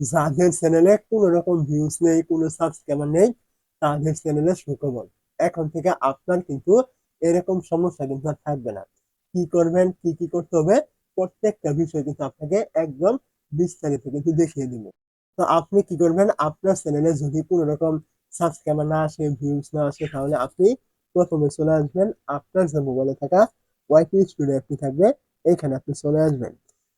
যাদের চ্যানেলে কোনো রকম ভিউজ নেই, কোনো সাবস্ক্রাইবার নেই, তাদের চ্যানেলে সুখবর। এখন থেকে আপনার কিন্তু এরকম সমস্যা কিন্তু আর থাকবে না। কি করবেন, কি কি করতে হবে, প্রত্যেকটা বিষয় কিন্তু আপনাকে একদম বিস্তারিত কিন্তু দেখিয়ে দিব। তো আপনি কি করবেন, আপনার চ্যানেলে যদি কোনো রকম সাবস্ক্রাইবার না আসে ভিউজ না আসে, তাহলে আপনি প্রথমে চলে আসবেন। আপনার যে মোবাইলে থাকা ওয়াইপি স্টুডিও অ্যাপটি থাকবে, এখানে আপনি চলে আসবেন।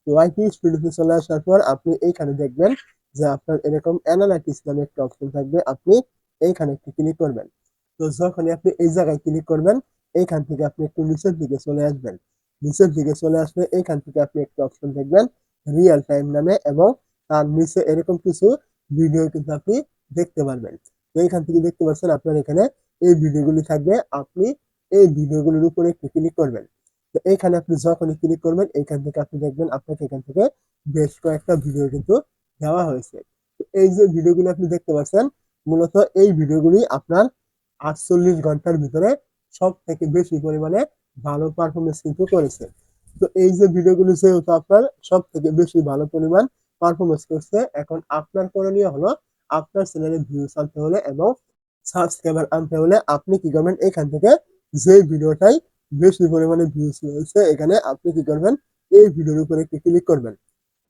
ওয়াইপি স্টুডিওতে চলে আসার পর আপনি এইখানে দেখবেন যে আপনার এরকম অ্যানালাইটিস নামে একটা অপশন থাকবে, আপনি এইখানে একটু ক্লিক করবেন। তো যখনই আপনি এই জায়গায় ক্লিক করবেন, এইখান থেকে আপনি একটু নিচের দিকে চলে আসবেন। নিচের দিকে চলে আসলে এইখান থেকে আপনি একটা অপশন দেখবেন রিয়েল টাইম নামে এবং তার নিচে এরকম কিছু ভিডিও কিন্তু আপনি দেখতে পারবেন। তো এইখান থেকে দেখতে পাচ্ছেন আপনার এখানে এই ভিডিওগুলি থাকবে, আপনি এই ভিডিওগুলির উপরে একটু ক্লিক করবেন। তো এইখানে আপনি যখনই ক্লিক করবেন, এইখান থেকে আপনি দেখবেন আপনাকে এখান থেকে বেশ কয়েকটা ভিডিও কিন্তু দেওয়া হয়েছে। এই যে ভিডিওগুলো আপনি দেখতে পাচ্ছেন, মূলত এই ভিডিওগুলি আপনার আটচল্লিশ ঘণ্টার ভিতরে সব থেকে বেশি পরিমাণে ভালো পারফরমেন্স কিন্তু করেছে। তো এই যে ভিডিওগুলি যেহেতু আপনার সব থেকে বেশি ভালো পরিমাণ পারফরমেন্স করছে, এখন আপনার করণীয় হলো আপনার চ্যানেলে ভিউজ আনতে হলে এবং সাবস্ক্রাইবার আনতে হলে আপনি কি করবেন, এখান থেকে যে ভিডিওটাই বেশি পরিমাণে ভিউজ রয়েছে, এখানে আপনি কি করবেন? এই ভিডিওর উপরে ক্লিক করবেন।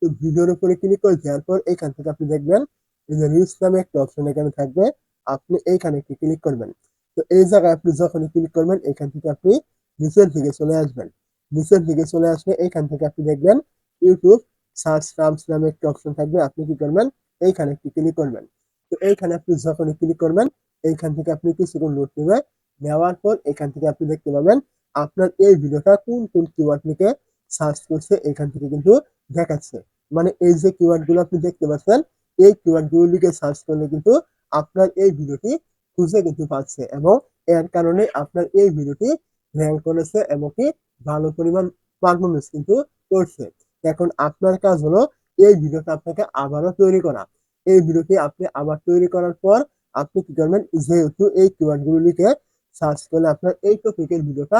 তো ভিডিওর উপরে ক্লিক করে দেওয়ার পর এখান থেকে আপনি দেখবেন এই যে রিলস নামে একটা অপশন এখানে থাকবে, আপনি এইখানে একটু ক্লিক করবেন। তো এই জায়গায় আপনি যখনই ক্লিক করবেন, এখান থেকে আপনি নিচের দিকে চলে আসবেন। নিচের দিকে চলে আসলে এইখান থেকে আপনি দেখবেন ইউটিউব সার্চ টার্মস নামে একটা অপশন থাকবে, আপনি কি করবেন? এইখানে একটু ক্লিক করবেন। তো এইখানে আপনি যখনই ক্লিক করবেন, এইখান থেকে আপনি কিছুক্ষণ নোট নেবে নেওয়ার পর এখান থেকে আপনি দেখতে পাবেন আপনার এই ভিডিওটা কোন কোন কিওয়ার্ড লিখে সার্চ করছে এখান থেকে কিন্তু দেখাচ্ছে। মানে এই যে কিওয়ার্ডগুলো আপনি দেখতে পাচ্ছেন, এই কিওয়ার্ডগুলো লিখে সার্চ করলে কিন্তু আপনার এই ভিডিওটি খুঁজে কিন্তু পাচ্ছে এবং এর কারণে আপনার এই ভিডিওটি র্যাঙ্ক করেছে এবং কি ভালো পরিমাণ পারফরমেন্স কিন্তু করছে। এখন আপনার কাজ হলো এই ভিডিওটা আপনাকে আবারও তৈরি করা। এই ভিডিওটি আপনি আবার তৈরি করার পর আপনি কি করবেন, যেহেতু এই কিওয়ার্ডগুলো লিখে সার্চ করলে আপনার এই টপিকের ভিডিওটা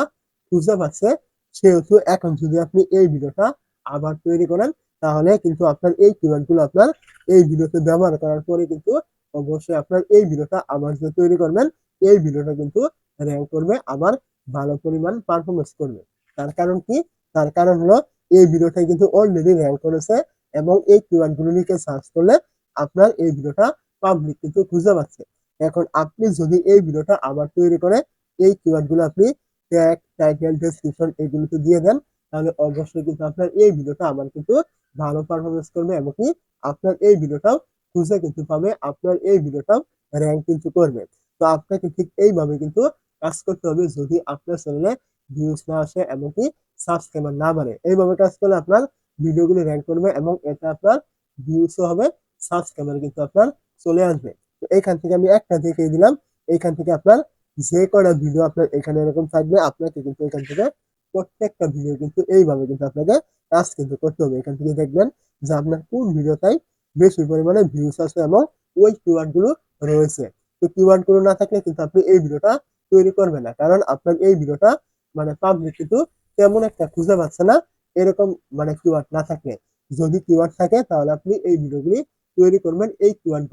খুঁজে পাচ্ছে সেহেতু এখন যদি আপনি এই ভিডিওটা আবার তৈরি করেন, তাহলে কিন্তু আপনার এই কিওয়ার্ডগুলো আপনার এই ভিডিওতে ব্যবহার করার পরে কিন্তু অবশ্যই আপনার এই ভিডিওটা আবার যে তৈরি করবেন, এই ভিডিওটা কিন্তু র্যাঙ্ক করবে, আবার ভালো পরিমাণ পারফরমেন্স করবে। তার কারণ কি? তার কারণ হলো এই ভিডিওটা কিন্তু অলরেডি র্যাঙ্ক করেছে এবং এই কিওয়ার্ডগুলো লিখে সার্চ করলে আপনার এই ভিডিওটা পাবলিক কিন্তু খুঁজে পাচ্ছে। এখন আপনি যদি এই ভিডিওটা আবার তৈরি করে, এই কিওয়ার্ডগুলো আপনি ট্যাগ টাইটেল ডেসক্রিপশন এগুলোতে দিয়ে দেন, তাহলে অবশ্যই কিন্তু আপনার এই ভিডিওটা আমার কিন্তু ভালো পারফরমেন্স করবে এবং কি আপনার এই ভিডিওটাও খুঁজে কিন্তু পাবে, আপনার এই ভিডিওটাও র্যাঙ্ক কিন্তু করবে। তো আপনাকে ঠিক এইভাবে কিন্তু কাজ করতে হবে যদি আপনার চ্যানেলে ভিউজ না আসে এবং কি সাবস্ক্রাইবার না বাড়ে। এইভাবে কাজ করলে আপনার ভিডিওগুলি র্যাঙ্ক করবে এবং এটা আপনার ভিউজও হবে সাবস্ক্রাইবার কিন্তু আপনার চলে আসবে। তো এইখান থেকে আমি একটা দেখিয়ে দিলাম, এইখান থেকে আপনার যে কটা ভিডিও আপনার এখানে এরকম থাকবে, আপনাকে কিন্তু এখান থেকে প্রত্যেকটা ভিডিও কিন্তু এইভাবে কিন্তু আপনাকে কাজ কিন্তু করতে হবে। এখান থেকে দেখবেন যে আপনার কোন ভিডিওটাই বেশি পরিমাণে ভিউস আছে এবং ওই কিওয়ার্ডগুলো রয়েছে। তো কিওয়ার্ডগুলো না থাকলে কিন্তু আপনি এই ভিডিওটা তৈরি করবেন না। কারণ আপনার এই ভিডিওটা মানে পাবলিক কিন্তু তেমন একটা খুঁজে পাচ্ছে না এরকম মানে কিওয়ার্ড না থাকলে। যদি কিওয়ার্ড থাকে তাহলে আপনি এই ভিডিওগুলি তৈরি করবেন, এই কিওয়ার্ড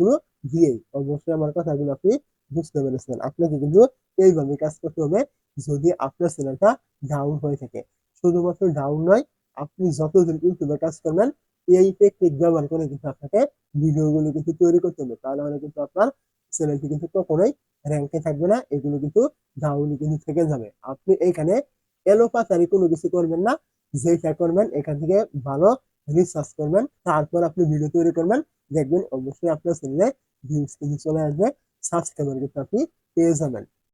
দিয়েই অবশ্যই আমার কথাগুলো আপনি বুঝতে পেরেছেন। আপনাকে কিন্তু এইভাবে কাজ করতে হবে যদি আপনার চ্যানেলটা ডাউন হয়ে থাকে। শুধুমাত্র ডাউন নয়, আপনি যতদিন ইউটিউবে কাজ করবেন, এই টেকনিক ব্যবহার করে কিন্তু আপনাকে ভিডিওগুলো কিন্তু তৈরি করতে হবে। তাহলে হলে কিন্তু আপনার চ্যানেলটি কিন্তু কখনোই র্যাঙ্কে থাকবে না, এগুলো কিন্তু ডাউনই কিন্তু থেকে যাবে। আপনি এইখানে এলোপাতারি কোনো কিছু করবেন না যেটা করবেন এখান থেকে ভালো রিসার্চ করবেন, তারপর আপনি ভিডিও তৈরি করবেন, দেখবেন অবশ্যই আপনার চ্যানেলে কিন্তু চলে আসবে। সাবস্ক্রাইবার কিন্তু আপনি পেয়ে যাবেন।